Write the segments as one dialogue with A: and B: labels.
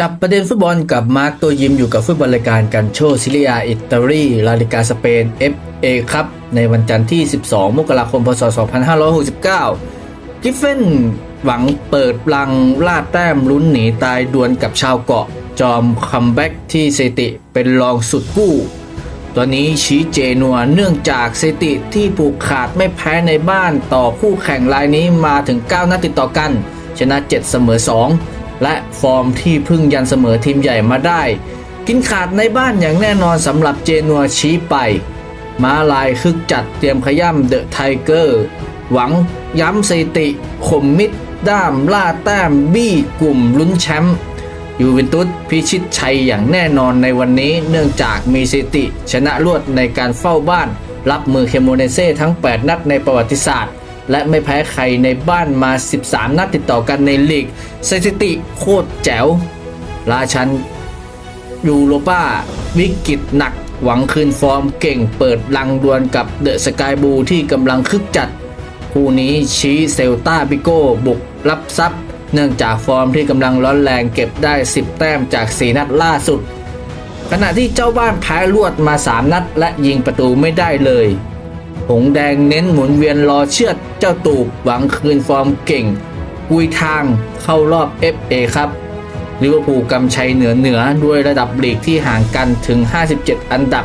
A: จับประเด็นฟุตบอลกับมาร์กตัวยิมอยู่กับฟุตบอลรายการกันโชซิเลียอิตาลีลาลิกาสเปน FA ครับ ในวันจันทร์ที่ 12 มกราคม พศ 2569 กิฟเฟนหวังเปิดลังล่าแต้มลุ้นหนีตายดวลกับชาวเกาะ จอมคัมแบ็กที่เซติเป็นรองสุดกู้ตัวนี้ชี้เจนัวเนื่องจากเซติที่ผูกขาดไม่แพ้ในบ้านต่อคู่แข่งรายนี้มาถึง 9 นัดติดต่อกัน ชนะ 7 เสมอ 2 และฟอร์มที่พึ่งยันเสมอทีมใหญ่มาได้ กินขาดในบ้านอย่างแน่นอนสำหรับเจนัวชี้ไป มาลายคึกจัดเตรียมขย่ำเดอะไทเกอร์หวังย้ำสถิติข่มมิดด้ามล่าแต้มบี้กลุ่มลุ้นแชมป์ยูเวนตุสพิชิตชัยอย่างแน่นอนในวันนี้เนื่องจากมีสถิติ ชนะรวดในการเฝ้าบ้าน รับมือเคโมเนเซ่ทั้ง 8 นัดในประวัติศาสตร์ และไม่แพ้ใครในบ้านมา 13 นัดติดต่อกันในลีกสถิติโคตรแจ๋ว ราชันยูโรป้า วิกฤตหนักหวังคืนฟอร์มเก่งเปิดลังดวลกับเดอะสกายบูที่กำลังคึกจัด คู่นี้ชี้เซลตาบิโก้บุกรับทรัพย์ เนื่องจากฟอร์มที่กำลังร้อนแรงเก็บได้ 10 แต้มจาก 4 นัดล่าสุด ขณะที่เจ้าบ้านแพ้รวดมา 3 นัดและยิงประตูไม่ได้เลย หงแดงเน้นหมุนเวียนรอเชือดเจ้าตูบหวังคืนฟอร์มเก่งกุยทางเข้ารอบ FA ครับลิเวอร์พูลกำชัยเหนือเหนือด้วยระดับลีกที่ห่างกันถึง 57 อันดับ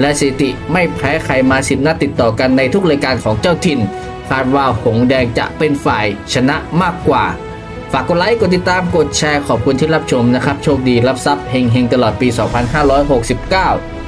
A: และสถิติไม่แพ้ใครมา 10 นัดติดต่อกันในทุกรายการของเจ้าถิ่นคาดว่าหงแดงจะเป็นฝ่ายชนะมากกว่า ฝากกดไลค์กดติดตามกดแชร์ขอบคุณที่รับชมนะครับ โชคดีรับทรัพย์เฮงๆตลอดปี 2569